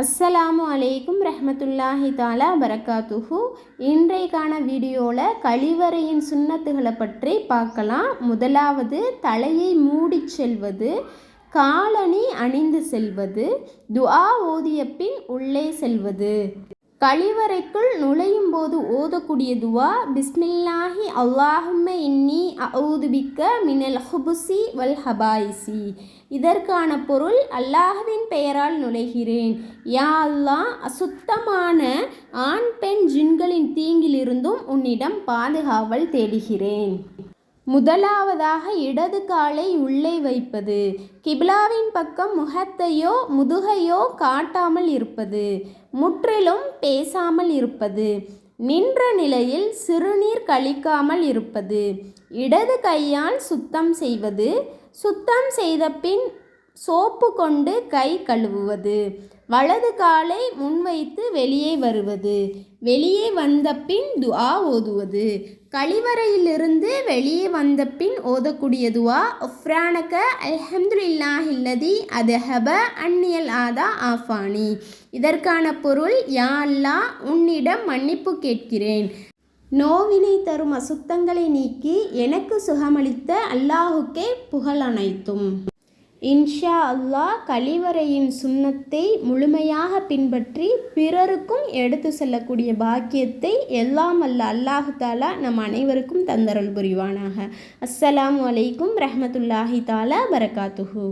அஸ்ஸலாமு அலைக்கும் ரஹமத்துல்லாஹி தாலா பரக்காத்துஹு. இன்றைக்கான வீடியோவில் கழிவறையின் சுண்ணத்துகளை பற்றி பார்க்கலாம். முதலாவது தலையை மூடிச் செல்வது காலணி அணிந்து செல்வது துஆ ஓதிய பின் உள்ளே செல்வது. கழிவறைக்குள் நுழையும் போது ஓதக்கூடிய துவா பிஸ்மில்லாஹி அல்லாஹும்ம இன்னி அவுதுபிக்க மினல் ஹுபுசி வல் ஹபாயிசி. இதற்கான பொருள் அல்லாஹுவின் பெயரால் நுழைகிறேன். யா அல்லாஹ் அசுத்தமான ஆண் பெண் ஜின்களின் தீங்கிலிருந்தும் உன்னிடம் பாதுகாவல் தேடுகிறேன். முதலாவதாக இடது காலை உள்ளே வைப்பது. கிப்லாவின் பக்கம் முகத்தையோ முதுகையோ காட்டாமல் இருப்பது. முற்றிலும் பேசாமல் இருப்பது. நின்ற நிலையில் சிறுநீர் கழிக்காமல் இருப்பது. இடது கையால் சுத்தம் செய்வது. சுத்தம் செய்த பின் சோப்பு கொண்டு கை கழுவுவது. வலது காலை முன்வைத்து வெளியே வருவது. வெளியே வந்த பின் துஆ ஓதுவது. கழிவறையிலிருந்து வெளியே வந்த பின் ஓதக்கூடியதுவா? துஆ உஃப்ரானக அல்ஹம்துலில்லாஹில்லதி அதஹப அந்நியல் ஆதா ஆஃபானி. இதற்கான பொருள் யா அல்லாஹ் உன்னிடம் மன்னிப்பு கேட்கிறேன். நோவினை தரும் அசுத்தங்களை நீக்கி எனக்கு சுகமளித்த அல்லாஹுக்கே புகழ் அனைத்தும். இன்ஷா அல்லாஹ் கழிவறையின் சுண்ணத்தை முழுமையாக பின்பற்றி பிறருக்கும் எடுத்து செல்லக்கூடிய பாக்கியத்தை எல்லாம் அல்ல அல்லாஹு தாலா நம் அனைவருக்கும் தந்தரல் புரிவானாக. அஸ்ஸலாமு அலைக்கும் ரஹமத்துல்லாஹி தாலா பரகாத்துஹூ.